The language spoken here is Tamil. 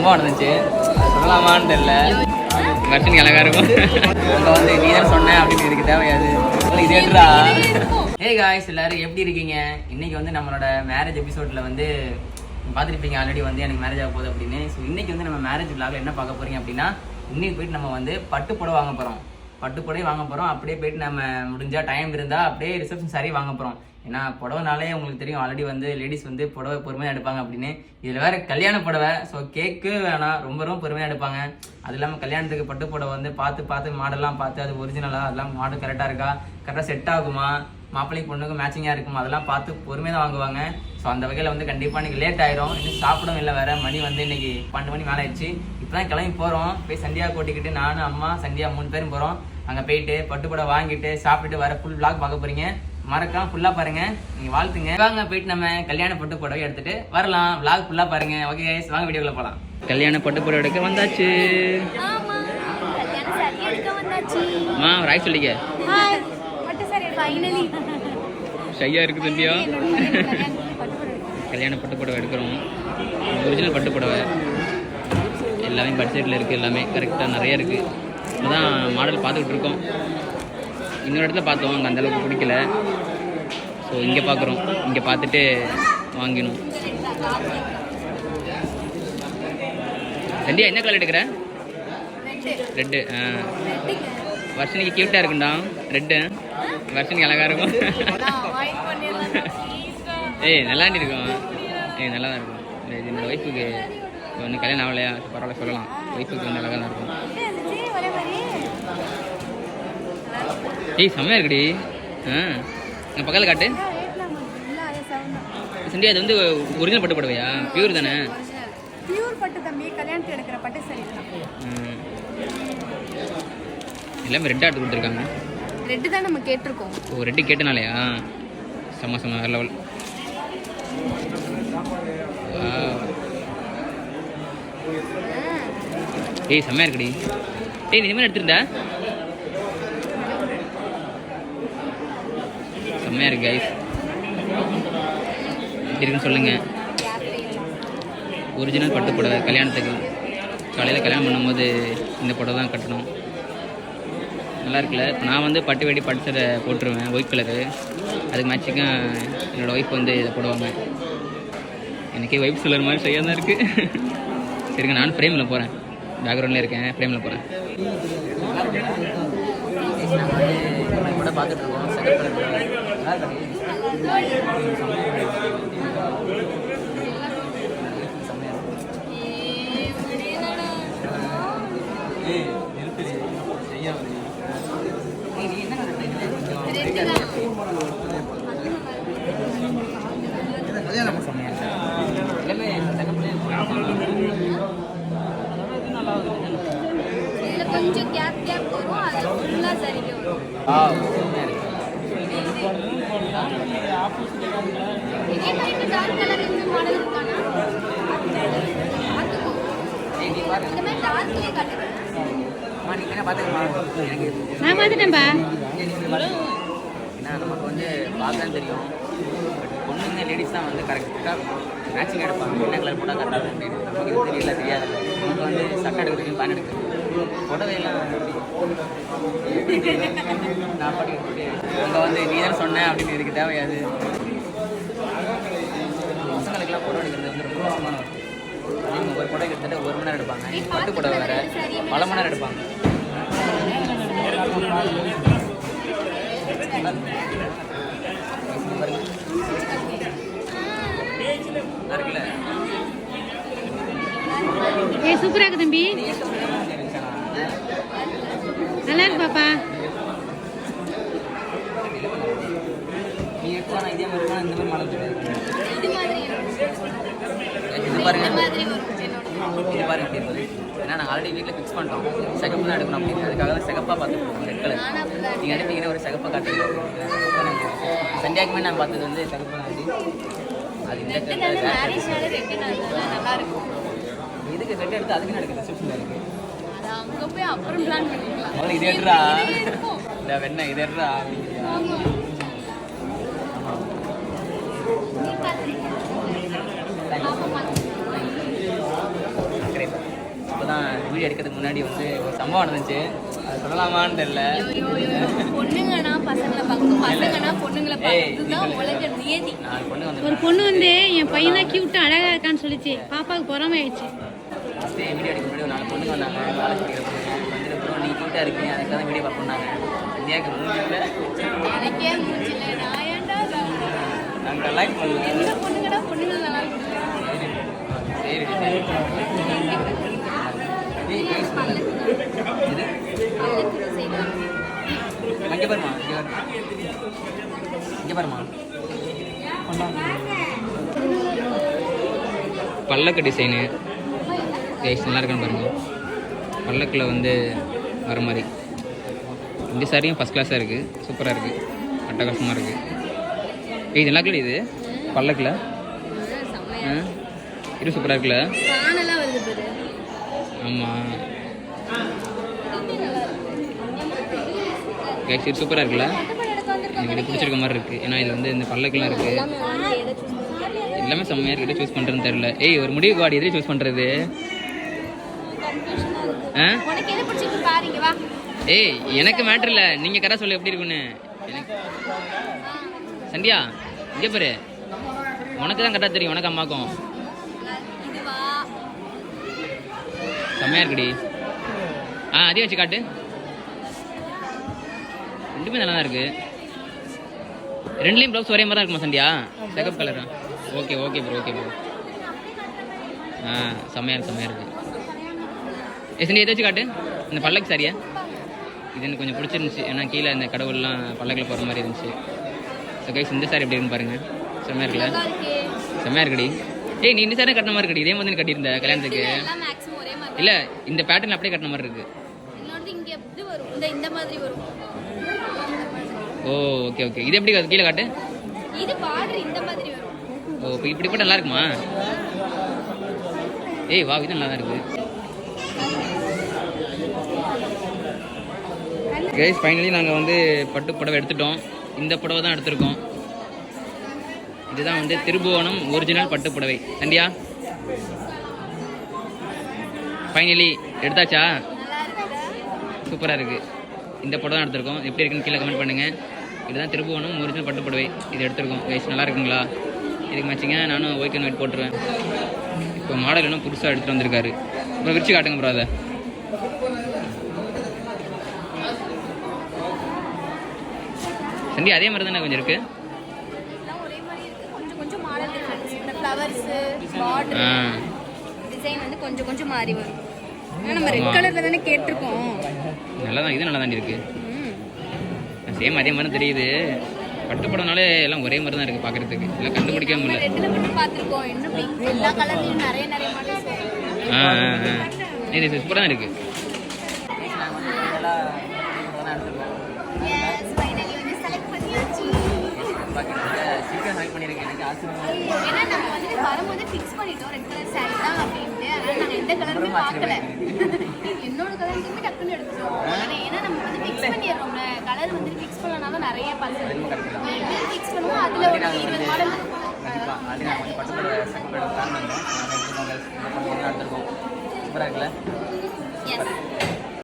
சம்பவம் நடந்துச்சு. சொல்லலாமான்னு தெரியல. வருஷனுக்கு அழகா இருக்கும். அங்கே வந்து நீ தான் சொன்ன அப்படின்னு இதுக்கு தேவையாது. இது ஏற்றுடா. ஹே காய்ஸ் எல்லாரும் எப்படி இருக்கீங்க? இன்னைக்கு வந்து நம்மளோட மேரேஜ் எபிசோட்ல வந்து பார்த்துருப்பீங்க ஆல்ரெடி வந்து எனக்கு மேரேஜ் ஆக போகுது அப்படின்னு. ஸோ இன்றைக்கி வந்து நம்ம மேரேஜ் vlogல என்ன பார்க்க போகிறீங்க அப்படின்னா இன்னைக்கு போயிட்டு நம்ம வந்து பட்டு புடவை வாங்க போகிறோம் பட்டு புடவை வாங்க போகிறோம் அப்படியே போயிட்டு நம்ம முடிஞ்சால் டைம் இருந்தால் அப்படியே ரிசப்ஷன் சாரி வாங்க போகிறோம் ஏன்னா புடவைனாலே உங்களுக்கு தெரியும் ஆல்ரெடி வந்து லேடிஸ் வந்து புடவை பொறுமையாக எடுப்பாங்க அப்படின்னு. இதில் வேறு கல்யாண புடவை ஸோ கேக்கு வேணாம். ரொம்ப ரொம்ப பொறுமையாக எடுப்பாங்க. அது இல்லாமல் கல்யாணத்துக்கு பட்டு புடவை வந்து பார்த்து பார்த்து மாடெல்லாம் பார்த்து அது ஒரிஜினலாக அதெல்லாம் மாடல் கரெக்டாக இருக்கா? கரெக்டாக செட் ஆகுமா? மாப்பிள்ளைக்கு பொண்ணுக்கு மேட்சிங்காக இருக்குமா? அதெல்லாம் பார்த்து பொறுமையாக தான் வாங்குவாங்க. ஸோ அந்த வகையில் வந்து கண்டிப்பாக இன்றைக்கி லேட் ஆயிரும். இன்னும் சாப்பிடவும் இல்லை வேறு. மணி வந்து இன்னைக்கு பன்னெண்டு மணி மேலே ஆயிடுச்சு. இப்போ தான் கிளம்பி போகிறோம் போய் சந்தியா கூட்டிக்கிட்டு நானும் அம்மா சந்தியா மூணு பேரும் போகிறோம் அங்கே போயிட்டு பட்டுப்படை வாங்கிட்டு சாப்பிட்டுட்டு வர ஃபுல் vlog பார்க்க போகிறீங்க மறக்காம ஃபுல்லாக பாருங்க. நீங்கள் வாழ்த்துங்க. வாங்க போயிட்டு நம்ம கல்யாண பட்டு புடவை எடுத்துட்டு வரலாம். Vlog ஃபுல்லாக பாருங்க. ஓகே guys வாங்க வீடியோக்குள்ள போகலாம் கல்யாண பட்டு புடவை எடுக்க வந்தாச்சு. ஒரு ஆய் சொல்லிக்க. ஹாய் பட்டு சாரி ஃபைனலி ஷையா இருக்கு தம்பியா கல்யாண பட்டு புடவை எடுக்கிறோம். ஒரிஜினல் பட்டு புடவை எல்லாமே பட்ஜெட்டில் இருக்குது எல்லாமே கரெக்டாக நிறைய இருக்குது அதான் மாடல் பார்த்துக்கிட்டு இருக்கோம். இன்னொரு இடத்துல பார்த்தோம். அங்கே அந்தளவுக்கு பிடிக்கல. ஸோ இங்கே பார்க்குறோம் இங்கே பார்த்துட்டு வாங்கினோம். சந்தியா என்ன கலர் எடுக்கிற? ரெட்டு. ஆ. வருஷனுக்கு க்யூட்டாக இருக்குண்டா ரெட்டு. வருஷனுக்கு அழகாக இருக்கும். ஏய் நல்லா இருக்கும். ஏய் நல்லா தான் இருக்கும். என்னோடய ஒய்ஃபுக்கு ஒன்று வந்து கல்யாணம் ஆகலையா? பரவாயில்ல சொல்லலாம். ஒய்ஃபுக்கு வந்து அழகாக தான் இருக்கும். ஏய் செம்மையாக இருக்குடி. ஆ எங்கள் பக்கத்தில் காட்டு. சண்டி அது வந்து ஒரிஜினல் பட்டு புடவையா? பியூர் தானே? பியூர் பட்டு தம்பி கல்யாணத்துக்கு எடுக்கிற பட்டு சாரி. எல்லாமே ரெட் ஆட்டு கொடுத்துருக்காங்க. ரெட்டு தான் நம்ம கேட்டிருக்கோம். ஓ ரெட்டு கேட்டனாலயா? செம்ம செம்ம வேறு லெவல் ஏய் செம்மையா இருக்குடி. ஏய் நீ இந்த மாதிரி எடுத்திருந்தா? செம்மையாக இருக்கு கைஸ் எப்படி இருக்குன்னு சொல்லுங்கள் ஒரிஜினல் பட்டு புடவை கல்யாணத்துக்கு காலையில் கல்யாணம் பண்ணும்போது இந்த புடவை தான் கட்டணும். நல்லா இருக்குல்ல? இப்போ நான் வந்து பட்டு வெடி பட்டு சட்டை போட்டுருவேன் ஒயிட் கலரு அதுக்கு மேட்சிங்காக என்னோடய ஒய்ஃப் வந்து இதை போடுவாங்க. எனக்கே ஒய்ஃப் சொல்லுற மாதிரி செய்ய தான் இருக்குது சரிங்க நானும் ஃப்ரேமில் போகிறேன் பேக்ரவுண்டில் இருக்கேன் ஃப்ரேமில் போகிறேன் கூட பார்த்துட்டு இருக்கோம். இதுல கொஞ்சம் கேப் கேப் வரும். அது ஃபுல்லா சரிக்கு வரும் பார்த்துட்டேன்பா. ஏன்னா நமக்கு வந்து பார்க்க தெரியும். பட் பொண்ணுங்க லேடிஸ் தான் வந்து கரெக்டாக மேட்சிங் எடுப்பாங்க. என்ன கலர் போட்டால் கரெக்டாக இருக்கும் அப்படின்னு நமக்கு இது தெரியல தெரியாது. நமக்கு வந்து சட்டை எடுக்கிறதுக்கு பேன் எடுக்கிறது புடவையெல்லாம் நான் அங்கே வந்து நீ தான் சொன்ன அப்படின்னு இதுக்கு தேவையாது. பசங்களுக்கெல்லாம் புடவை எடுக்கிறது வந்து ரொம்ப அவங்க ஒரு புடவை கிட்டத்தட்ட ஒரு மணி நேரம் எடுப்பாங்க. பட்டு புடவை வேறு பல மணி நேரம் எடுப்பாங்க. இருக்குல்ல ஏ சூப்பரா இருக்கு தம்பி. இருக்கு பாப்பா. நீ எடுத்தா நான் இதே மாதிரி தான் இந்த மாதிரி மாடல் கிடையாது இது மாதிரி இது பாருங்க. இந்த மாதிரி வரும் என்னோட. இது பாருங்க எப்படி இருக்குது ஏன்னா நாங்கள் ஆல்ரெடி வீட்டில் ஃபிக்ஸ் பண்ணிட்டோம். சிகப்பு தான் எடுக்கணும் அப்படின்னு. அதுக்காக தான் சிகப்பாக பார்த்துருக்கோம் ரெட் கலர். நீங்கள் எடுத்தீங்கன்னா ஒரு சிகப்பாக காட்டுங்க. சண்டியாக்குமே நான் பார்த்தது வந்து சிகப்பு தான் அது. அது இந்த ரெட்டு கலர் இதுக்கு ரெட் எடுத்து அதுக்கு நடக்குது? ரிசப்ஷனில் இருக்குது அங்க போய் அப்புறம் பிளான் பண்ணிக்கலாம். இது எடுறா. இந்த வெண்ணெய் இது எடுறா? வீடியோ எடுக்கிறதுக்கு முன்னாடி வந்து ஒரு சம்பவம் நடந்துச்சு. அது சொல்லலாமான்னு தெரியல. பொண்ணுங்கன்னா பசங்களை பசங்கன்னா பொண்ணுங்களை இதுதான் உலக நியதி. ஒரு பொண்ணு வந்து என் பையனா கியூட்டா அழகா இருக்கான்னு சொல்லிச்சு. பாப்பாவுக்கு பொறாம ஆயிடுச்சு ஃபஸ்ட்டு வீடியோ எடுக்க முன்னாடி ஒரு நாலு பொண்ணுங்க வந்தாங்க. வேலை வந்துட்டு அப்புறம் நீ கூட்டாக இருக்கீங்க அதுக்காக தான் வீடியோ இந்தியாவுக்கு நான் பொண்ணுங்கடா பொண்ணுங்க இது பல்லக்கு செய்யலாம் இங்கே பாருமா இங்கே பாருமா இங்கே பாருமா பல்லக்கு டிசைனு கைஸ் நல்லா இருக்குன்னு பாருங்க. பல்லக்கில் வந்து வர மாதிரி. இந்த சாரியும் ஃபஸ்ட் கிளாஸாக இருக்குது சூப்பராக இருக்குது அட்டகாசமாக இருக்குது ஏய் இது நல்லா இது? பல்லக்கில்? இது சூப்பராக இருக்குல்ல? ஆமாம் கைஸ் இது சூப்பராக இருக்குல்ல? எனக்கு இது பிடிச்சிருக்க மாதிரி இருக்குது ஏன்னா இது வந்து இந்த பல்லக்கெல்லாம் இருக்குது எல்லாமே செம்மையாக இருக்குது சூஸ் பண்ணுறதுன்னு தெரில ஏய் ஒரு முடிவுக்கு வாடி. எதை சூஸ் பண்ணுறது ஆ உனக்கு எது பிடிச்சிருக்கு பாருங்க வா ஏய் எனக்கு மேட்ரு இல்லை. நீங்கள் கரெக்டாக சொல்ல எப்படி இருக்குன்னு. எனக்கு சந்தியா இங்கே பாரு. உனக்கு தான் கரெக்டாக தெரியும் உனக்கு அம்மாக்கும். செம்மையாக இருக்குடி. ஆ அதையும் வச்சு காட்டு. ரெண்டுமே நல்லா தான் இருக்கு. ரெண்டுலேயும் ப்ளவுஸ் ஒரே மாதிரி தான் இருக்குமா சந்தியா? செகப் கலரா okay okay bro okay bro ஆ செம்மையாக இருக்கு செம்மையாக இருக்கு. ஏ சந்தியா எதை வச்சு காட்டு? இந்த பல்லக்கு சரியா? இது எனக்கு கொஞ்சம் பிடிச்சிருந்துச்சு. ஏன்னா கீழே இந்த கடவுள்லாம் பல்லக்கில் போகிற மாதிரி இருந்துச்சு. ஸோ கைஸ் இந்த சாரி எப்படி இருக்குன்னு பாருங்க. செம்மையாக இருக்குல்ல? செம்மையாக இருக்குடி. ஏய் நீ இந்த சாரி கட்டின மாதிரி இருக்குடி. இதே மாதிரி கட்டியிருந்த கல்யாணத்துக்கு? இல்ல இந்த பேட்டர்ன் அப்படியே கட்டின மாதிரி இருக்கு. இன்னொரு இங்க எப்படி வரும். இந்த இந்த மாதிரி வரும். ஓ ஓகே ஓகே இது எப்படி கீழே காட்டு? இது பார்டர் இந்த மாதிரி வரும். ஓ இப்போ இப்படி போட்டால் நல்லா இருக்குமா? ஏய் வா இது நல்லா தான் இருக்கு. கைஸ் ஃபைனலி நாங்கள் வந்து பட்டு புடவை எடுத்துட்டோம். இந்த புடவை தான் எடுத்திருக்கோம். இதுதான் வந்து திருபுவனம் ஒரிஜினல் பட்டு புடவை. சண்டியா ஃபைனலி எடுத்தாச்சா? சூப்பராக இருக்குது இந்த புடவை தான் எடுத்திருக்கோம். எப்படி இருக்குன்னு கீழே கமெண்ட் பண்ணுங்கள் இதுதான் திருபுவனம் ஒரிஜினல் பட்டு புடவை. இது எடுத்திருக்கோம். கைஸ் நல்லா இருக்குங்களா? இதுக்கு மேட்சிங்க நானும் ஒயிட் அண்ட் ஒயிட் போட்டுருவேன். இப்போ மாடல் இன்னும் புதுசாக எடுத்துகிட்டு வந்திருக்காரு. அப்புறம் விரிச்சு காட்டுங்க ப்ரோ அதை சண்டி அதே மாதிரி தானே கொஞ்சம் இருக்குது இருக்கு. டிசைன் வந்து கொஞ்சம் கொஞ்சம் மாறி வரும். ஆனா நம்ம ரெட் கலர்ல தானே கேட்டிருக்கோம். நல்லா தான் இது நல்லா தான் இருக்குது ம். சேம் அதே மாதிரி தெரியுது. பட்டு படம்னாலே எல்லாம் ஒரே மாதிரி தான் இருக்குது பார்க்குறதுக்கு எல்லாம் கண்டுபிடிக்கவே நம்ம முடியல. ரெட்ல மட்டும் இன்னும் எல்லா கலர்லயும் நிறைய நிறைய மாடல்ஸ் ஆ இது சீக்கிரம் செலக்ட் பண்ணியிருக்கேன் எனக்கு ஆசை ஏன்னா நம்ம வந்து வரும்போது ஃபிக்ஸ் பண்ணிட்டோம். ரெட் கலர் சாரி தான் அப்படின்ட்டு. அதனால நாங்க எந்த கலருமே பார்க்கல. என்னோட கலருக்குமே டக்குன்னு எடுத்துட்டோம். உடனே ஏன்னா நம்ம வந்து ஃபிக்ஸ் பண்ணிடுறோம்ல. கலர் வந்து ஃபிக்ஸ் பண்ணனால நிறைய பசங்க ஃபிக்ஸ் பண்ணுவோம் அதுல ஒரு இருபது மாடல். கண்டிப்பா அது நான் கொஞ்சம் பட்டுப்பட சக்கப்பட பிளான் பண்ணேன் எடுத்துக்கோங்க சூப்பராக இருக்குல்ல? எஸ்